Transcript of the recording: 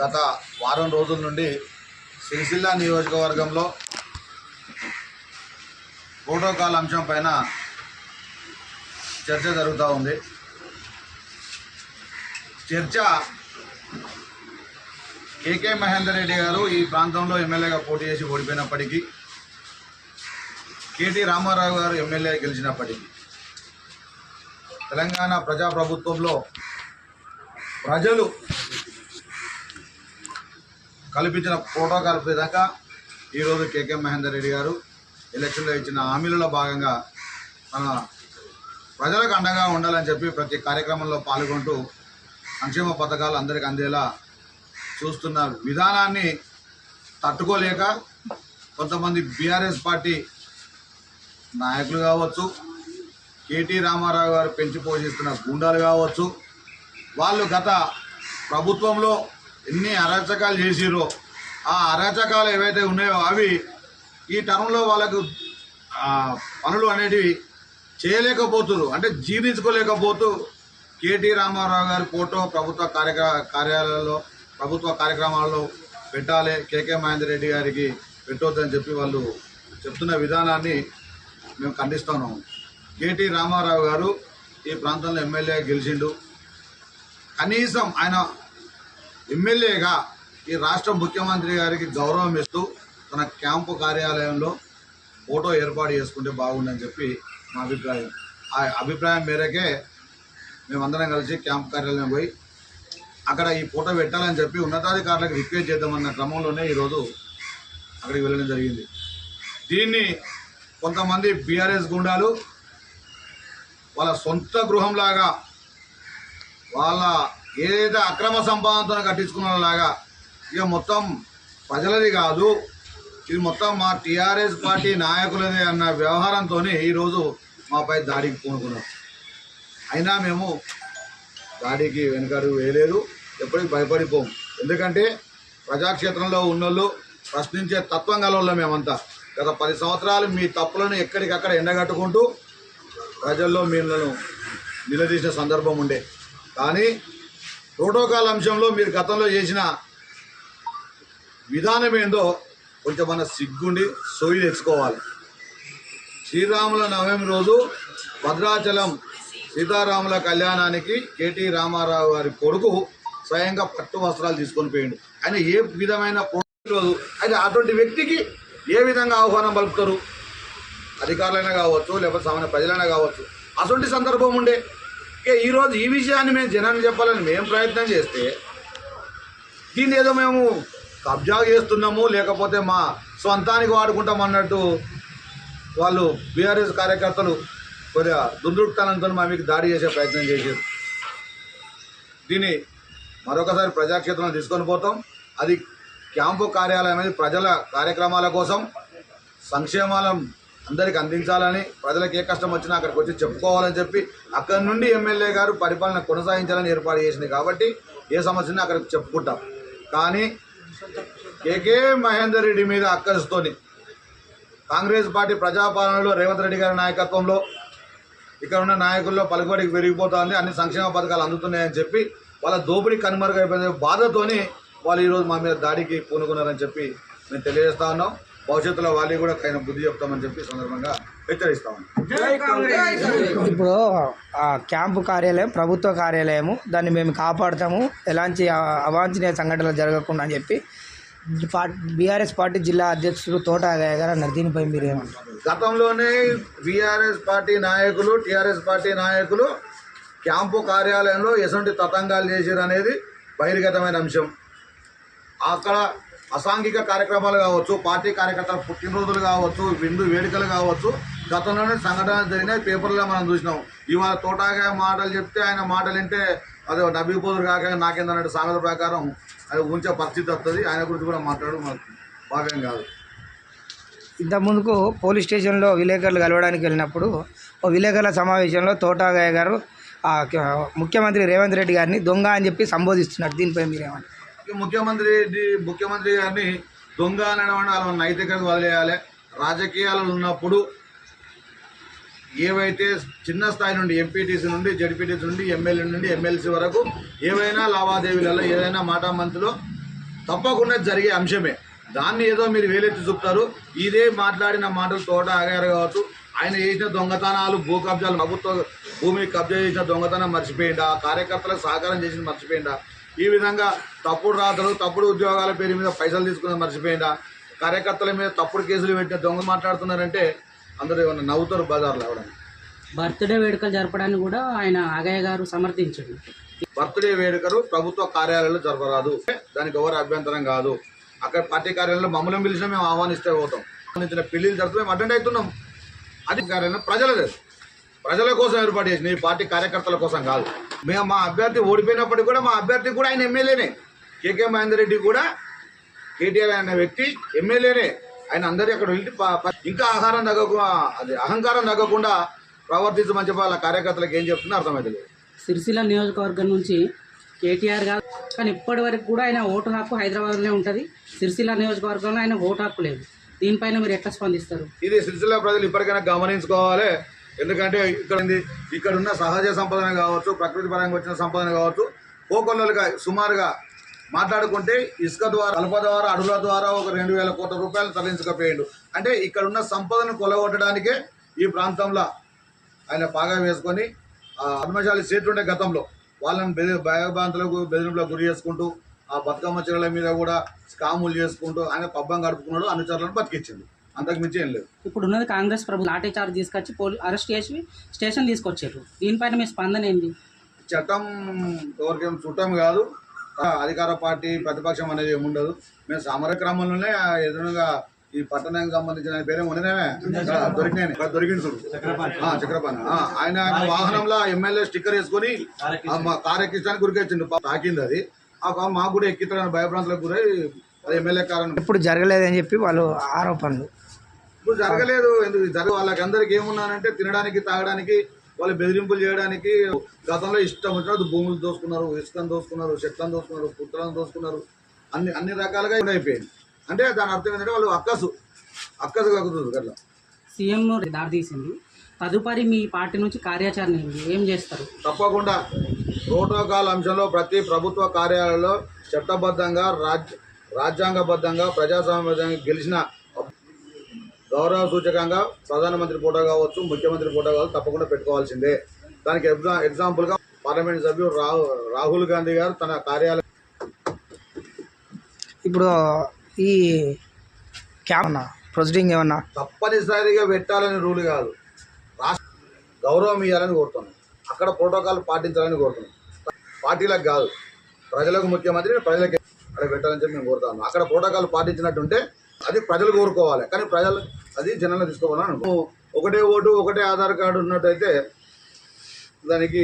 గత వారం రోజుల నుండి సిరిసిల్ల నియోజకవర్గంలో ప్రోటోకాల్ అంశం పైన చర్చ జరుగుతూ ఉంది. చర్చ కేకే మహేందర్ రెడ్డి గారు ఈ ప్రాంతంలో ఎమ్మెల్యేగా పోటీ చేసి ఓడిపోయినప్పటికీ కేటీ రామారావు గారు ఎమ్మెల్యే గెలిచినప్పటికీ తెలంగాణ ప్రజాప్రభుత్వంలో ప్రజలు కల్పించిన ప్రోటోకాల్ విధంగా ఈరోజు కేకే మహేందర్ రెడ్డి గారు ఎలక్షన్లో ఇచ్చిన హామీలలో భాగంగా మన ప్రజలకు అండగా ఉండాలని చెప్పి ప్రతి కార్యక్రమంలో పాల్గొంటూ సంక్షేమ పథకాలు అందరికి అందేలా చూస్తున్న విధానాన్ని తట్టుకోలేక కొంతమంది బీఆర్ఎస్ పార్టీ నాయకులు కావచ్చు కేటీ రామారావు గారు పెంచి పోషిస్తున్న గుండాలు కావచ్చు వాళ్ళు గత ప్రభుత్వంలో ఎన్ని అరాచకాలు చేసిరో ఆ అరాచకాలు ఏవైతే ఉన్నాయో అవి ఈ టర్మ్లో వాళ్ళకు పనులు అనేటివి చేయలేకపోతున్నారు అంటే జీర్ణించుకోలేకపోతూ కేటీ రామారావు గారి ఫోటో ప్రభుత్వ కార్యక్ర కార్యాలయాల్లో ప్రభుత్వ కార్యక్రమాల్లో పెట్టాలి కేకే మహేందర్ రెడ్డి గారికి పెట్టొద్దని చెప్పి వాళ్ళు చెప్తున్న విధానాన్ని మేము ఖండిస్తున్నాము కేటీ రామారావు గారు ఈ ప్రాంతంలో ఎమ్మెల్యే గెలిచిండు. కనీసం ఆయన ఎమ్మెల్యేగా ఈ రాష్ట్ర ముఖ్యమంత్రి గారికి గౌరవం ఇస్తూ తన క్యాంపు కార్యాలయంలో ఫోటో ఏర్పాటు చేసుకుంటే బాగుండని చెప్పి మా అభిప్రాయం. ఆ అభిప్రాయం మేరకే మేమందరం కలిసి క్యాంప్ కార్యాలయం పోయి అక్కడ ఈ ఫోటో పెట్టాలని చెప్పి ఉన్నతాధికారులకు రిక్వెస్ట్ చేద్దామన్న క్రమంలోనే ఈరోజు అక్కడికి వెళ్ళడం జరిగింది. దీన్ని కొంతమంది బీఆర్ఎస్ గుండాలు వాళ్ళ సొంత గృహంలాగా వాళ్ళ ఏదైతే అక్రమ సంపాదనతో కట్టించుకున్నలాగా ఇక మొత్తం ప్రజలది కాదు. ఇది మొత్తం మా టీఆర్ఎస్ పార్టీ నాయకులదే అన్న వ్యవహారంతో ఈరోజు మాపై దాడికి పూనుకున్నాం. అయినా మేము దాడికి వెనకడుగు వేయలేదు ఎప్పటికీ భయపడిపోం. ఎందుకంటే ప్రజాక్షేత్రంలో ఉన్నోళ్ళు ప్రశ్నించే తత్వం గలవాళ్ళం మేమంతా. గత పది సంవత్సరాలు మీ తప్పులను ఎక్కడికక్కడ ఎండగట్టుకుంటూ ప్రజల్లో మీలను నిలదీసిన సందర్భం ఉండే. కానీ ప్రోటోకాల్ అంశంలో మీరు గతంలో చేసిన విధానం ఏందో కొంచెం మన సిగ్గుండి సోయి తెచ్చుకోవాలి. శ్రీరాముల నవమి రోజు భద్రాచలం సీతారాముల కళ్యాణానికి కేటీ రామారావు గారి కొడుకు స్వయంగా పట్టు వస్త్రాలు తీసుకొని పోయిండు. ఆయన ఏ విధమైన రోజు? అయితే అటువంటి వ్యక్తికి ఏ విధంగా ఆహ్వానం పలుకుతారు? అధికారులైనా కావచ్చు లేకపోతే సామాన్య ప్రజలైనా కావచ్చు. అటువంటి సందర్భం ఉండే ఇక ఈరోజు ఈ విషయాన్ని మేము జనాన్ని చెప్పాలని మేము ప్రయత్నం చేస్తే దీన్ని ఏదో మేము కబ్జా చేస్తున్నాము లేకపోతే మా సొంతానికి వాడుకుంటాం అన్నట్టు వాళ్ళు బీఆర్ఎస్ కార్యకర్తలు కొద్దిగా దుందుడుతనంతో మా మీకు దాడి చేసే ప్రయత్నం చేశారు. దీన్ని మరొకసారి ప్రజాక్షేత్రంలో తీసుకొని పోతాం. అది క్యాంపు కార్యాలయం అనేది ప్రజల కార్యక్రమాల కోసం సంక్షేమాలను అందరికి అందించాలని ప్రజలకు ఏ కష్టం వచ్చినా అక్కడికి వచ్చి చెప్పుకోవాలని చెప్పి అక్కడి నుండి ఎమ్మెల్యే గారు పరిపాలన కొనసాగించాలని ఏర్పాటు చేసింది కాబట్టి ఏ సమస్య అక్కడికి చెప్పుకుంటాం. కానీ కేకే మహేందర్ రెడ్డి మీద అక్కసుతోని కాంగ్రెస్ పార్టీ ప్రజాపాలనలో రేవంత్ రెడ్డి గారి నాయకత్వంలో ఇక్కడ ఉన్న నాయకుల్లో పలుకుబడికి పెరిగిపోతుంది అన్ని సంక్షేమ పథకాలు అందుతున్నాయని చెప్పి వాళ్ళ దోపిడీ కనుమరుగైపోయిన బాధతోని వాళ్ళు ఈరోజు మా మీద దాడికి పూనుకున్నారని చెప్పి మేము తెలియజేస్తా ఉన్నాం. భవిష్యత్తులో వాళ్ళు కూడా తగిన బుద్ధి చెప్తామని చెప్పి సందర్భంగా హెచ్చరిస్తా ఉన్నాం ఇప్పుడు ఆ క్యాంపు కార్యాలయం ప్రభుత్వ కార్యాలయము దాన్ని మేము కాపాడుతాము. ఎలాంటి అవాంఛనీయ సంఘటనలు జరగకుండా అని చెప్పి బీఆర్ఎస్ పార్టీ జిల్లా అధ్యక్షుడు తోట గారు అన్నారు. దీనిపై మీరు ఏమంటారు? గతంలోనే బీఆర్ఎస్ పార్టీ నాయకులు టీఆర్ఎస్ పార్టీ నాయకులు క్యాంపు కార్యాలయంలో ఎటువంటి తతంగాలు చేశారు అనేది బహిర్గతమైన అంశం. అక్కడ అసాంఘిక కార్యక్రమాలు కావచ్చు పార్టీ కార్యకర్తల పుట్టినరోజులు కావచ్చు విందు వేడుకలు కావచ్చు గతంలోనే సంఘటనలు జరిగినాయి పేపర్లో మనం చూసినాం. ఇవాళ తోటాగా మాటలు చెప్తే ఆయన మాటలు వింటే అదే నవ్విపోదురు కాక నాకేందన్నట్టు సామెత ప్రకారం అది ఉంచే పరిస్థితి వస్తుంది. ఆయన గురించి కూడా మాట్లాడడం మనకు భావ్యం కాదు. ఇంత ముందుకు పోలీస్ స్టేషన్లో విలేకరులు కలవడానికి వెళ్ళినప్పుడు ఓ విలేకరుల సమావేశంలో తోటాగాయ గారు ముఖ్యమంత్రి రేవంత్ రెడ్డి గారిని దొంగ అని చెప్పి సంబోధిస్తున్నారు. దీనిపై మీరేమంటారు? ముఖ్యమంత్రి ముఖ్యమంత్రి గారిని దొంగ అనడం వాళ్ళ నైతికత వదిలేయాలి. రాజకీయాలు ఉన్నప్పుడు ఏవైతే చిన్న స్థాయి నుండి ఎంపీటీసీ నుండి జడ్పీటీసీ నుండి ఎమ్మెల్యే నుండి ఎమ్మెల్సీ వరకు ఏవైనా లావాదేవీలలో ఏదైనా మాట తప్పకుండా జరిగే అంశమే. దాన్ని ఏదో మీరు వేలెత్తి చూపుతారు. ఇదే మాట్లాడిన మాటలు తోట ఆగారు కావచ్చు. ఆయన చేసిన దొంగతనాలు భూ కబ్జాలు ప్రభుత్వ భూమి కబ్జా చేసిన దొంగతనం మర్చిపోయిందా? కార్యకర్తలకు సహకారం చేసింది మర్చిపోయిందా? ఈ విధంగా తప్పుడు రాతలు తప్పుడు ఉద్యోగాల పేరు మీద పైసలు తీసుకున్నది మర్చిపోయిందా? కార్యకర్తల మీద తప్పుడు కేసులు పెట్టిన దొంగ మాట్లాడుతున్నారంటే అందరూ ఏమన్నా నవ్వుతారు బజార్లో అవడానికి బర్త్డే వేడుకలు జరపడాన్ని కూడా ఆయన ఆగయ్య గారు సమర్థించాడు బర్త్డే వేడుకలు ప్రభుత్వ కార్యాలయంలో జరపరాదు. దానికి ఎవరు అభ్యంతరం కాదు. అక్కడ పార్టీ కార్యాలయంలో మమ్మల్ని పిలిచినా మేము ఆహ్వానిస్తే పోతాం. సంబంధించిన పెళ్ళిళ్ళు జరుగుతూ మేము అటెండ్ అవుతున్నాం. అది కార్యాలయం ప్రజలదే ప్రజల కోసం ఏర్పాటు చేసిన ఈ పార్టీ కార్యకర్తల కోసం కాదు. మేము మా అభ్యర్థి ఓడిపోయినప్పటికీ కూడా మా అభ్యర్థి కూడా ఆయన ఎమ్మెల్యేనే. కేకే మహేందర్ రెడ్డి కూడా కేటీఆర్ అనే వ్యక్తి ఎమ్మెల్యేనే. ఆయన అందరి అక్కడ వెళ్ళి ఇంకా ఆహారం తగ్గకుండా అది అహంకారం తగ్గకుండా ప్రవర్తించమని చెప్పి వాళ్ళ కార్యకర్తలకు ఏం చెప్తున్నా అర్థమైతే లేదు సిరిసిల్ల నియోజకవర్గం నుంచి కేటీఆర్ గారు కానీ ఇప్పటి వరకు కూడా ఆయన ఓటు హక్కు హైదరాబాద్లోనే ఉంటుంది. సిరిసిల్ల నియోజకవర్గంలో ఆయన ఓటు హక్కు లేదు. దీనిపైన మీరు ఎట్లా స్పందిస్తారు? ఇది సిరిసిల్ల ప్రజలు ఇప్పటికైనా గమనించుకోవాలి. ఎందుకంటే ఇక్కడ ఉంది ఇక్కడ ఉన్న సహజ సంపదన కావచ్చు ప్రకృతి పరంగా వచ్చిన సంపదన కావచ్చు కోకొల్లలుగా సుమారుగా మాట్లాడుకుంటే ఇసుక ద్వారా కలప ద్వారా అడుగుల ద్వారా ఒక రెండు వేల కోట్ల రూపాయలు తరలించకపోయాడు. అంటే ఇక్కడ ఉన్న సంపదను కొలగొట్టడానికే ఈ ప్రాంతంలో ఆయన పాగా వేసుకొని ఆ పద్మశాలి సీట్లు ఉండే గతంలో వాళ్ళని బెది భయభ్రాంతులకు బెదిరింపులకు గురి చేసుకుంటూ ఆ బతుకమ్మ చీరల మీద కూడా స్కాములు చేసుకుంటూ ఆయన పబ్బం గడుపుకున్నాడు అనుచరులను బతికించింది అంతకు మించి ఏం లేదు. ఇప్పుడు ఉన్నది కాంగ్రెస్ ప్రభుత్వం. లాఠీ చార్జ్ తీసుకొచ్చి పోలీ అరెస్ట్ చేసి స్టేషన్ తీసుకొచ్చారు. దీనిపైన మీ స్పందన ఏంది? చట్టం ఎవరికేం చుట్టం కాదు. అధికార పార్టీ ప్రతిపక్షం అనేది ఏమి ఉండదు. మేము సమర క్రమంలోనే ఎదురుగా ఈ పట్టణానికి సంబంధించిన పేరే ఉండనేమే దొరికినాయి దొరికింది చూడు. ఆ, చక్రపాణి. ఆ, ఆయన వాహనంలో ఎమ్మెల్యే స్టిక్కర్ వేసుకొని కారు ఎక్కించడానికి గురికొచ్చిండు తాకింది అది. మాకు కూడా ఎక్కించడానికి భయభ్రాంతులకు గురై అది ఎమ్మెల్యే కారణం. ఎప్పుడు జరగలేదని చెప్పి వాళ్ళు ఆరోపణలు. ఇప్పుడు జరగలేదు. ఎందుకు? జరగ వాళ్ళకి అందరికి ఏమున్నానంటే తినడానికి తాగడానికి వాళ్ళు బెదిరింపులు చేయడానికి గతంలో ఇష్టం వచ్చినట్టు భూములు దోసుకున్నారు ఇసుకను దోసుకున్నారు చెట్లను దోసుకున్నారు పుట్టలను దోసుకున్నారు. అన్ని అన్ని రకాలుగా అయిపోయింది. అంటే దాని అర్థం ఏంటంటే వాళ్ళు అక్కసు. అక్కసు కక్కుతుంది అట్లా సీఎం దారితీసింది తదుపరి మీ పార్టీ నుంచి కార్యాచరణ ఏం చేస్తారు? తప్పకుండా. ప్రోటోకాల్ అంశంలో ప్రతి ప్రభుత్వ కార్యాలయంలో చట్టబద్ధంగా రాజ్య రాజ్యాంగబద్ధంగా ప్రజాస్వామ్యంగా గెలిచిన గౌరవ సూచకంగా ప్రధానమంత్రి ఫోటో కావచ్చు ముఖ్యమంత్రి ఫోటో కావచ్చు తప్పకుండా పెట్టుకోవాల్సిందే. దానికి ఎగ్జా ఎగ్జాంపుల్గా పార్లమెంట్ సభ్యుడు రాహు రాహుల్ గాంధీ గారు తన కార్యాలయం ఇప్పుడు ఈ క్యాప్ ప్రొసీడింగ్ ఏమన్నా? తప్పనిసరిగా పెట్టాలని రూల్ కాదు. రాష్ట్ర గౌరవం ఇవ్వాలని కోరుతున్నాం. అక్కడ ప్రోటోకాల్ పాటించాలని కోరుతున్నాం. పార్టీలకు కాదు ప్రజలకు ముఖ్యమంత్రి ప్రజలకి అక్కడ పెట్టాలని చెప్పి మేము కోరుతాము అక్కడ ప్రోటోకాల్ పాటించినట్టుంటే అది ప్రజలు కోరుకోవాలి. కానీ ప్రజలు అది జనాలు తీసుకోవాలని అనుకో ఒకటే ఓటు ఒకటే ఆధార్ కార్డు ఉన్నట్టయితే దానికి